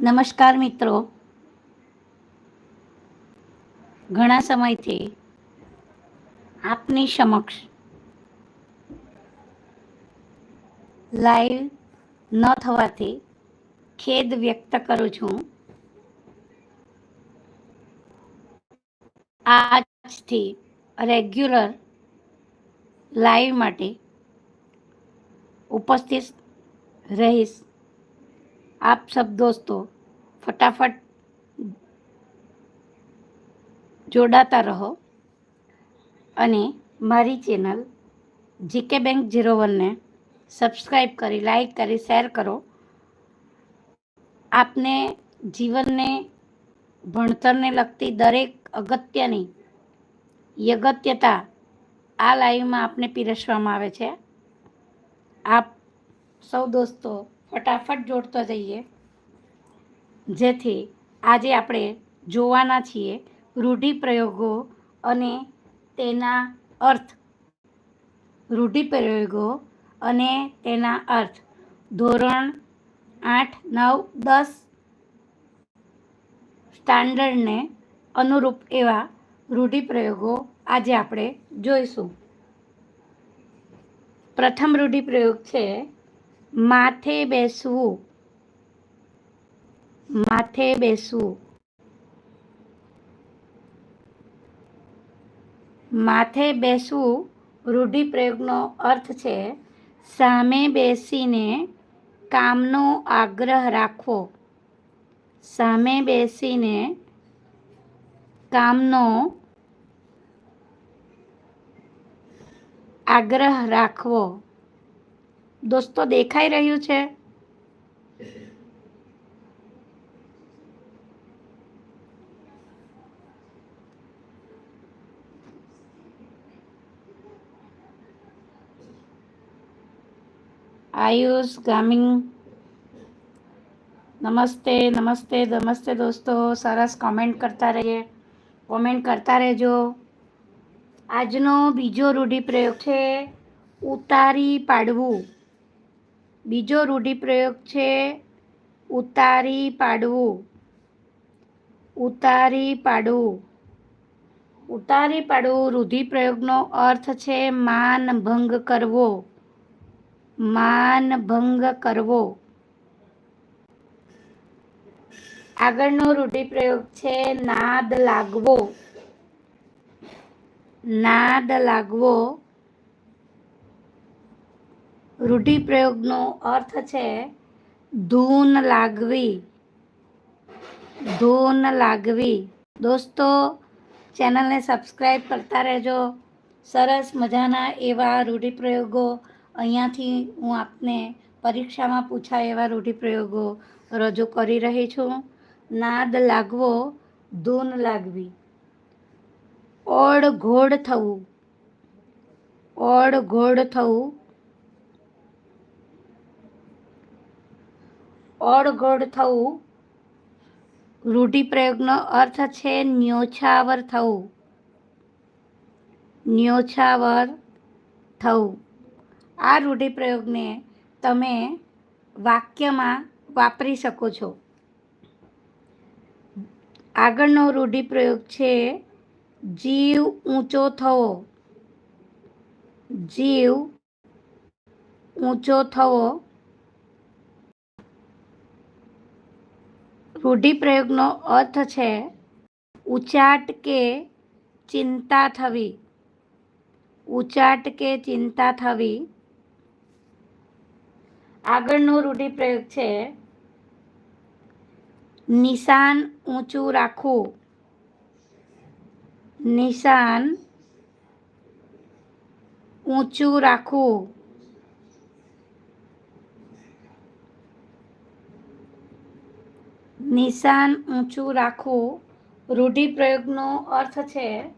નમસ્કાર મિત્રો. ઘણા સમયથી આપની સમક્ષ લાઈવ ન થવાથી ખેદ વ્યક્ત કરું છું. આજથી રેગ્યુલર લાઈવ માટે ઉપસ્થિત રહીશ. આપ સબ દોસ્તો ફટાફટ જોડાતા રહો અને મારી ચેનલ જીકે બેંક ઝીરો વનને સબસ્ક્રાઈબ કરી, લાઈક કરી, શેર કરો. આપને જીવનને, ભણતરને લગતી દરેક અગત્યની યગત્યતા આ લાઈવમાં આપને પીરસવામાં આવે છે. આપ સૌ દોસ્તો ફટાફટ જોડતો જઈએ. જેથી આજે આપણે જોવાના છીએ રૂઢિપ્રયોગો અને તેના અર્થ. રૂઢિપ્રયોગો અને તેના અર્થ. ધોરણ આઠ, નવ, દસ. સ્ટાન્ડર્ડને અનુરૂપ એવા રૂઢિપ્રયોગો આજે આપણે જોઈશું. પ્રથમ રૂઢિપ્રયોગ છે માથે બેસવું. માથે બેસવું. માથે બેસવું રૂઢિપ્રયોગનો અર્થ છે, સામે બેસીને કામનો આગ્રહ રાખવો. સામે બેસીને કામનો આગ્રહ રાખવો. દોસ્તો દેખાઈ રહ્યું છે? આયુષ ગામિંગ. નમસ્તે નમસ્તે નમસ્તે દોસ્તો. સરસ કોમેન્ટ કરતા રહીએ. કોમેન્ટ કરતા રહેજો. આજનો બીજો રૂઢિપ્રયોગ છે, ઉતારી પાડવું. બીજો રૂઢિપ્રયોગ છે ઉતારી પાડવું. ઉતારી પાડવું. ઉતારી પાડવું રૂઢિપ્રયોગનો અર્થ છે માન ભંગ કરવો. માન ભંગ કરવો. આગળનો રૂઢિપ્રયોગ છે નાદ લાગવો. નાદ લાગવો. રૂઢિપ્રયોગનો અર્થ છે ધૂન લાગવી. ધૂન લાગવી. દોસ્તો, ચેનલને સબસ્ક્રાઈબ કરતા રહેજો. સરસ મજાના એવા રૂઢિપ્રયોગો. અહીંયાથી હું આપને પરીક્ષામાં પૂછાય એવા રૂઢિપ્રયોગો રજૂ કરી રહી છું. નાદ લાગવો, ધૂન લાગવી. ઓળ ઘોડ થવું. ઓળ ઘોડ થવું ઓળઘોડ થવું. રૂઢિપ્રયોગનો અર્થ છે ન્યોછાવર થવું. ન્યોછાવર થવું. આ રૂઢિપ્રયોગને તમે વાક્યમાં વાપરી શકો છો. આગળનો રૂઢિપ્રયોગ છે જીવ ઊંચો થવો. જીવ ઊંચો થવો રૂઢિપ્રયોગનો અર્થ છે ઉચાટ કે ચિંતા થવી. ઉચાટ કે ચિંતા થવી. આગળનો રૂઢિપ્રયોગ છે, નિશાન ઊંચું રાખવું. નિશાન ઊંચું રાખવું. નિશાન ઊંચું રાખવું રૂઢિપ્રયોગનો અર્થ છે.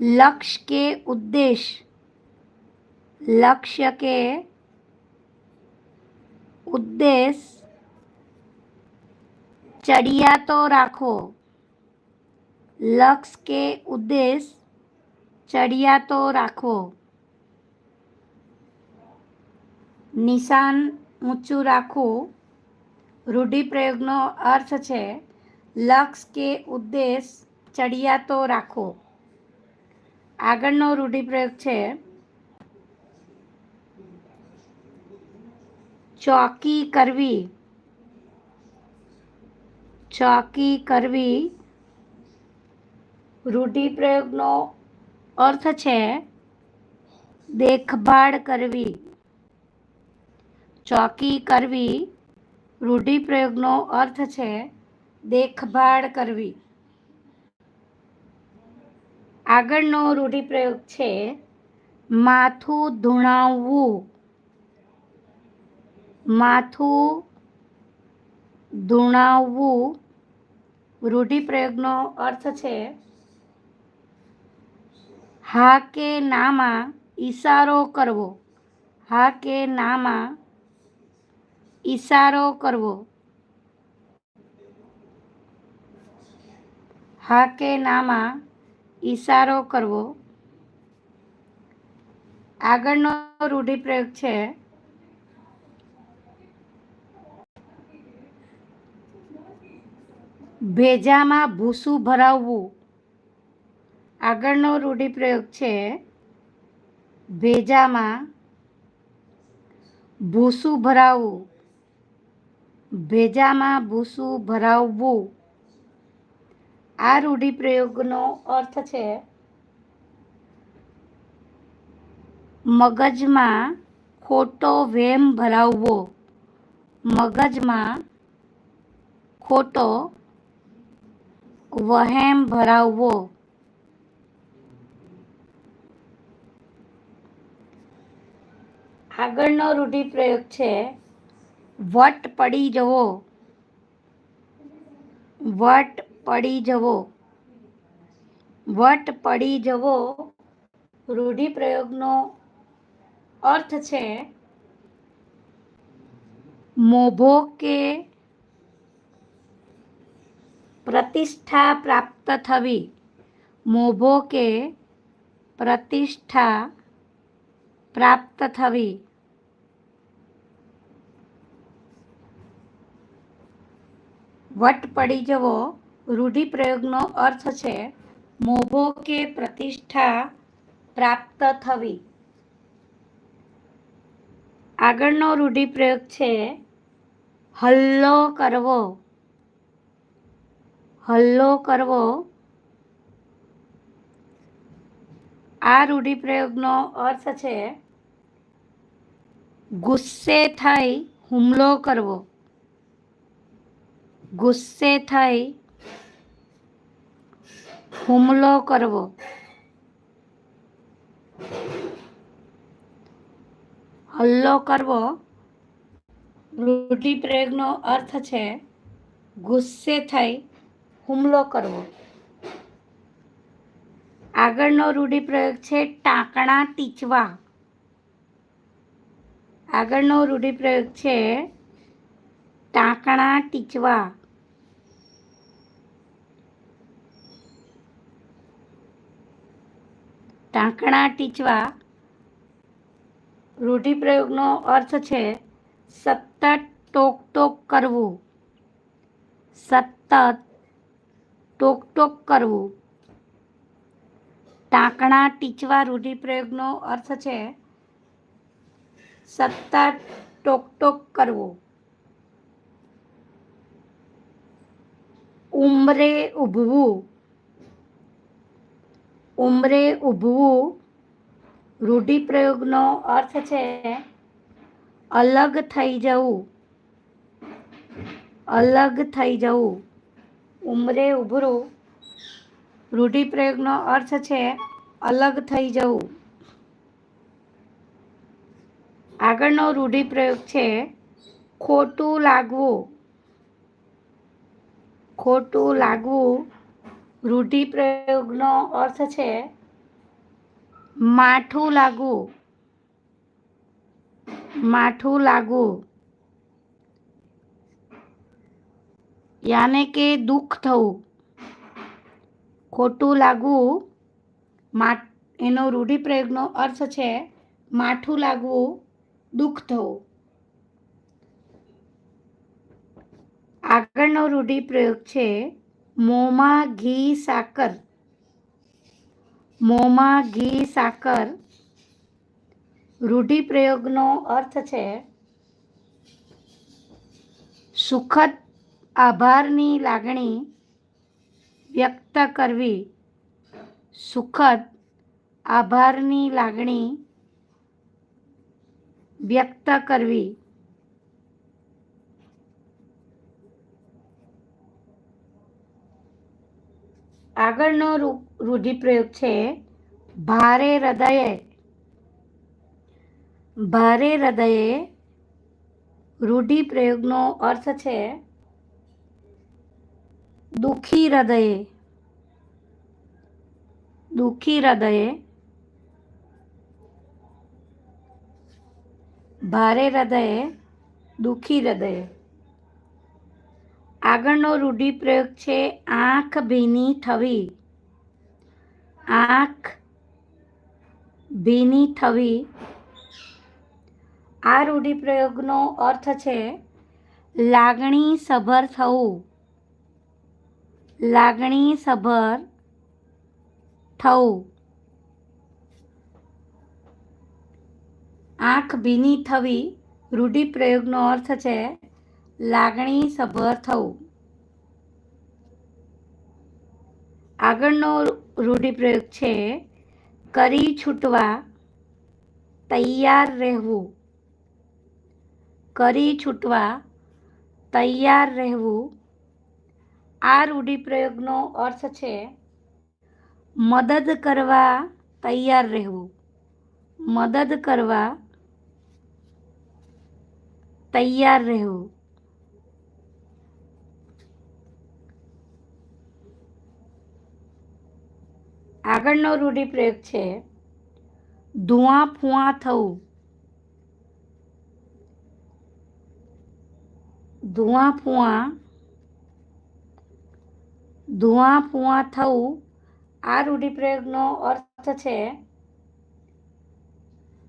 લક્ષ્ય કે ઉદ્દેશ? લક્ષ્ય કે ઉદ્દેશ? ચડિયાતો રાખો. લક્ષ્ય કે ઉદ્દેશ? ચડિયાતો રાખો. નિશાન ઊંચું રાખવું રૂઢિપ્રયોગનો અર્થ છે લક્ષ કે ઉદ્દેશ ચડિયાતો રાખો આગળનો રૂઢિપ્રયોગ છે ચોકી કરવી. ચોકી કરવી રૂઢિપ્રયોગનો અર્થ છે દેખભાળ કરવી. ચોકી કરવી રૂઢિપ્રયોગનો અર્થ છે દેખભાળ કરવી. આગળનો રૂઢિપ્રયોગ છે માથું ધૂણાવવું. માથું ધૂણાવવું રૂઢિપ્રયોગનો અર્થ છે હા કે નામાં ઈશારો કરવો. હા કે નામાં ઈશારો કરવો. હા કે નામાં ઈશારો કરવો. આગળનો રૂઢિપ્રયોગ છે. ભેજામાં ભૂસું ભરાવવું. આગળનો રૂઢિપ્રયોગ છે. ભેજામાં ભૂસું ભરાવવું. ભેજામાં ભૂસું ભરાવવું. આ રૂઢિપ્રયોગનો અર્થ છે, મગજમાં ખોટો વેમ ભરાવવો. મગજમાં ખોટો વહેમ ભરાવવો. આગળનો રૂઢિપ્રયોગ છે વટ પડી જવો. વટ પડી જવો. વટ પડી જવો રૂઢિપ્રયોગનો અર્થ છે મોભો કે પ્રતિષ્ઠા પ્રાપ્ત થવી. મોભો કે પ્રતિષ્ઠા પ્રાપ્ત થવી. વટ પડી જવો રૂઢિપ્રયોગનો અર્થ છે મોભો કે પ્રતિષ્ઠા પ્રાપ્ત થવી. આગળનો રૂઢિપ્રયોગ છે હલ્લો કરવો. હલ્લો કરવો. આ રૂઢિપ્રયોગનો અર્થ છે ગુસ્સે થઈ હુમલો કરવો. ગુસ્સે થઈ હુમલો કરવો. હલ્લો કરવો રૂઢિપ્રયોગનો અર્થ છે ગુસ્સે થઈ હુમલો કરવો. આગળનો રૂઢિપ્રયોગ છે ટાંકણા ટીચવા. આગળનો રૂઢિપ્રયોગ છે ટાંકણા ટીચવા. ટાંકણા ટીચવા. રૂઢિપ્રયોગનો અર્થ છે સતત ટોક ટોક કરવું. સતત ટોક ટોક કરવું. ટાંકણા ટીચવા રૂઢિપ્રયોગનો અર્થ છે સતત ટોક ટોક કરવો. ઉંમરે ઊભવું ઉમરે ઊભવું રૂઢિપ્રયોગનો અર્થ છે અલગ થઈ જવું. અલગ થઈ જવું. ઉંમરે ઉભરું રૂઢિપ્રયોગનો અર્થ છે અલગ થઈ જવું. આગળનો રૂઢિપ્રયોગ છે ખોટું લાગવું. ખોટું લાગવું રૂઢિપ્રયોગનો અર્થ છે માઠું લાગવું માઠું લાગવું યાને કે દુઃખ થવું. ખોટું લાગવું મા, એનો રૂઢિપ્રયોગનો અર્થ છે માઠું લાગવું, દુઃખ થવું. આગળનો રૂઢિપ્રયોગ છે, મોંમાં ઘી, સાકર. મોંમાં ઘી, સાકર. રૂઢિપ્રયોગનો અર્થ છે, સુખદ આભારની લાગણી વ્યક્ત કરવી. સુખદ આભારની લાગણી વ્યક્ત કરવી. આગળનો રૂઢિપ્રયોગ છે, ભારે હૃદયે ભારે હૃદયે રૂઢિપ્રયોગનો અર્થ છે, દુઃખી હૃદયે દુઃખી હૃદયે, ભારે હૃદયે, દુઃખી હૃદયે. આગળનો રૂઢિપ્રયોગ છે, આંખ ભીની થવી. આંખ ભીની થવી. આ રૂઢિપ્રયોગનો અર્થ છે, લાગણી સભર થવું. લાગણી સભર થવું. આંખ ભીની થવી, રૂઢિપ્રયોગનો અર્થ છે લાગણી સભર થવું. આગળનો રૂઢિપ્રયોગ છે, કરી છૂટવા તૈયાર રહેવું. કરી છૂટવા તૈયાર રહેવું. આ રૂઢિપ્રયોગનો અર્થ છે, મદદ કરવા તૈયાર રહેવું. મદદ કરવા તૈયાર રહેવું. આગળનો રૂઢિપ્રયોગ છે, ધુઆ ફુઆ થવું ધુઆ ફુઆ ધુઆ ફુઆ થવું આ રૂઢિપ્રયોગનો અર્થ છે,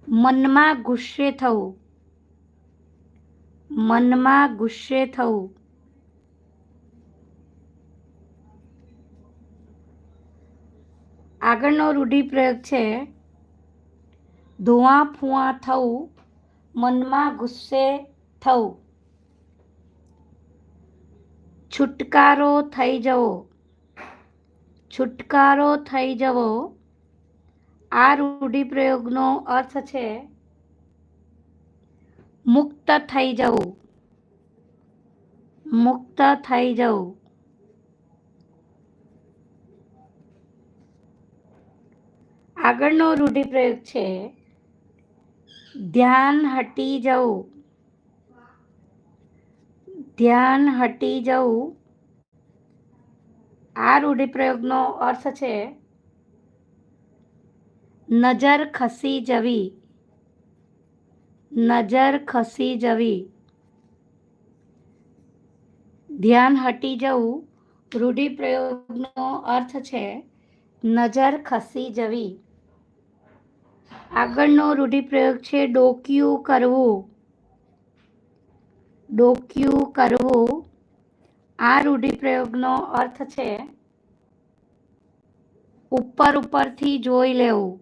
મનમાં ગુસ્સે થવું મનમાં ગુસ્સે થવું આગળનો રૂઢિપ્રયોગ છે, ધુઆ ફુઆ થવું મનમાં ગુસ્સે થવું છુટકારો થઈ જવો. છુટકારો થઈ જવો. આ રૂઢિપ્રયોગનો અર્થ છે, મુક્ત થઈ જવું. મુક્ત થઈ જવું. આગળનો રૂઢિપ્રયોગ છે, ધ્યાન હટી જવું. ધ્યાન હટી જવું. આ રૂઢિપ્રયોગનો અર્થ છે, નજર ખસી જવી. નજર ખસી જવી. ધ્યાન હટી જવું. રૂઢિપ્રયોગનો અર્થ છે, નજર ખસી જવી. આગળનો રૂઢિપ્રયોગ છે ડોક્યું કરવું. ડોકિયું કરવું. આ રૂઢિપ્રયોગનો અર્થ છે ઉપર ઉપરથી જોઈ લેવું.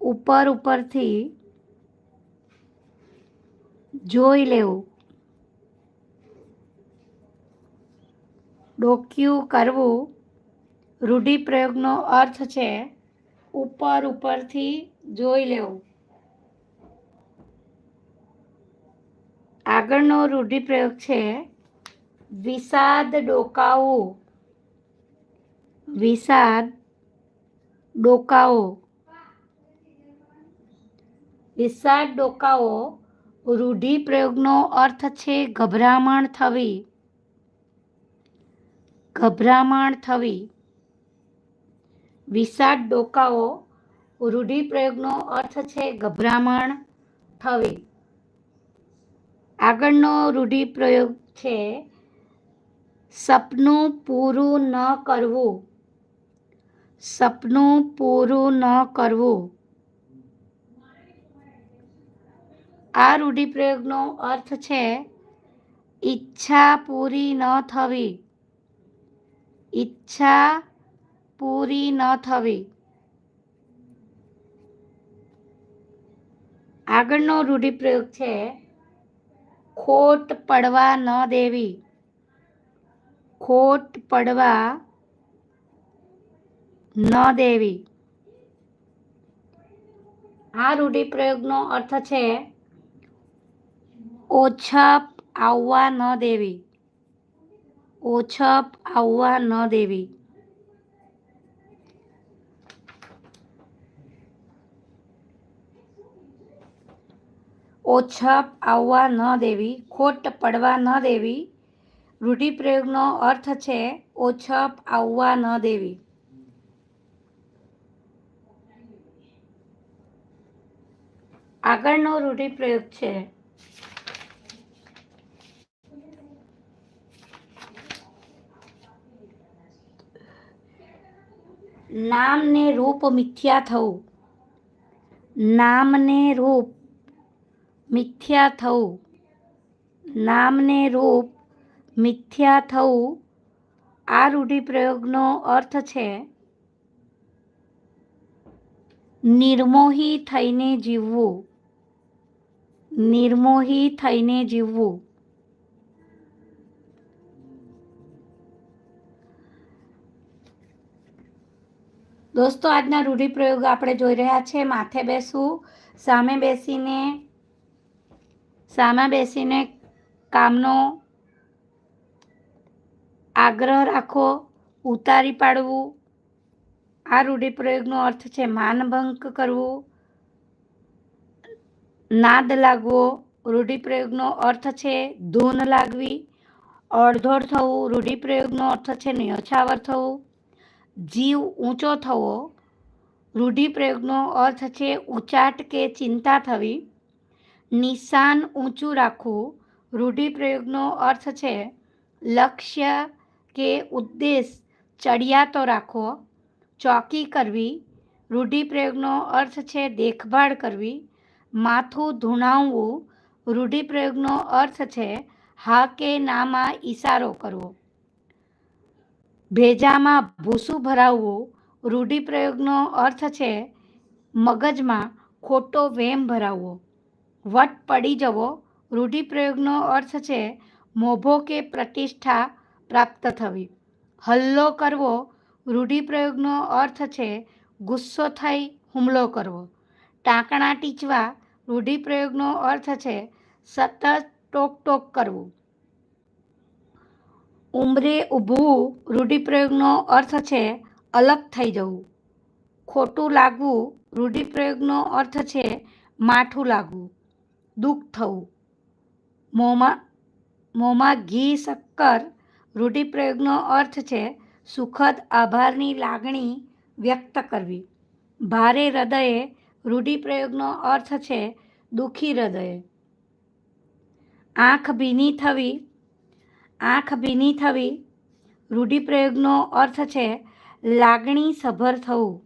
ઉપર ઉપરથી જોઈ લેવું. ડોક્યું કરવું. રૂઢિપ્રયોગનો અર્થ છે ઉપર ઉપરથી જોઈ લેવું. આગળનો રૂઢિપ્રયોગ છે, વિષાદ ડોકાવું વિષાદ ડોકાવો વિષાદ ડોકાવો રૂઢિપ્રયોગનો અર્થ છે ગભરામણ થવી. ગભરામણ થવી. વિષાદ ડોકાઓ, રૂઢિપ્રયોગનો અર્થ છે ગભરામણ થવી. આગળનો રૂઢિપ્રયોગ છે સપનું પૂરું ન કરવું. સપનું પૂરું ન કરવું. આ રૂઢિપ્રયોગનો અર્થ છે ઈચ્છા પૂરી ન થવી. ઈચ્છા પૂરી ન થવી. આગળનો રૂઢિપ્રયોગ છે, ખોટ પડવા ન દેવી. ખોટ પડવા ન દેવી. આ રૂઢિપ્રયોગનો અર્થ છે, ઓછપ આવવા ન દેવી. ઓછપ આવવા ન દેવી. ઓછપ આવવા ન દેવી, ખોટ પડવા ન દેવી. રૂઢિપ્રયોગનો અર્થ છે, ઓછપ આવવા ન દેવી. આગળનો રૂઢિપ્રયોગ છે. નામને રૂપ મિથ્યા થવું. નામને રૂપ મિથ્યા થવું નામને રૂપ મિથ્યા થવું આ રૂઢિપ્રયોગનો અર્થ છે, નિર્મોહી થઈને જીવવું. નિર્મોહી થઈને જીવવું. દોસ્તો, આજના રૂઢિપ્રયોગ આપણે જોઈ રહ્યા છે. માથે બેસવું, સામે બેસીને સામે બેસીને કામનો આગ્રહ રાખો, ઉતારી પાડવું. આ રૂઢિપ્રયોગનો અર્થ છે માનભંગ કરવું. નાદ લાગવો. રૂઢિપ્રયોગનો અર્થ છે ધૂન લાગવી. અડધોડ થવું. રૂઢિપ્રયોગનો અર્થ છે ન્યોછાવર થવું. જીવ ઊંચો થવો. રૂઢિપ્રયોગનો અર્થ છે ઉચાટ કે ચિંતા થવી. નિશાન ઊંચું રાખવું રૂઢિપ્રયોગનો અર્થ છે લક્ષ્ય કે ઉદ્દેશ ચડિયાતો રાખવો, ચોકી કરવી. રૂઢિપ્રયોગનો અર્થ છે દેખભાળ કરવી, માથું ધૂણાવવું. રૂઢિપ્રયોગનો અર્થ છે હા કે નામાં ઈશારો કરવો. ભેજામાં ભૂસું ભરાવવું. રૂઢિપ્રયોગનો અર્થ છે મગજમાં ખોટો વેમ ભરાવવો. વટ પડી જવો. રૂઢિપ્રયોગનો અર્થ છે, મોભો કે પ્રતિષ્ઠા પ્રાપ્ત થવી. હલ્લો કરવો. રૂઢિપ્રયોગનો અર્થ છે, ગુસ્સો થઈ હુમલો કરવો. ટાંકણા ટીચવા. રૂઢિપ્રયોગનો અર્થ છે, સતત ટોક ટોક કરવું. ઉંમરે ઊભવું. રૂઢિપ્રયોગનો અર્થ છે, અલગ થઈ જવું. ખોટું લાગવું. રૂઢિપ્રયોગનો અર્થ છે, માઠું લાગવું. દુઃખ થવું. મોંમાં મોંમાં ઘી, શક્કર, રૂઢિપ્રયોગનો અર્થ છે સુખદ આભારની લાગણી વ્યક્ત કરવી. ભારે હૃદયે રૂઢિપ્રયોગનો અર્થ છે દુઃખી હૃદયે. આંખ ભીની થવી, આંખ ભીની થવી, રૂઢિપ્રયોગનો અર્થ છે લાગણી સભર થવું.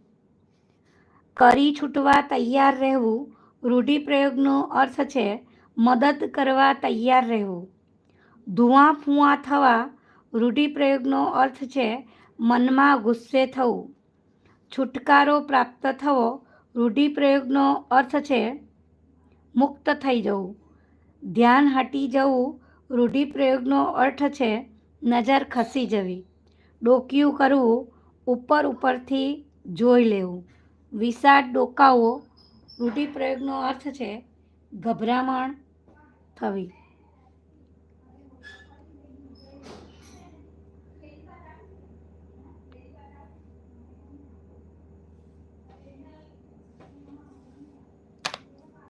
કરી છૂટવા તૈયાર રહેવું રૂઢિપ્રયોગનો અર્થ છે, મદદ કરવા તૈયાર રહેવું. ધુઆ ફુઆ થવા રૂઢિપ્રયોગનો અર્થ છે, મનમાં ગુસ્સે થવું. છુટકારો પ્રાપ્ત થવો રૂઢિપ્રયોગનો અર્થ છે, મુક્ત થઈ જવું. ધ્યાન હટી જવું રૂઢિપ્રયોગનો અર્થ છે, નજર ખસી જવી. ડોકિયું કરવું ઉપર ઉપરથી જોઈ લેવું. વિષાદ ડોકાવો રૂઢિપ્રયોગનો અર્થ છે ગભરામણ થવી.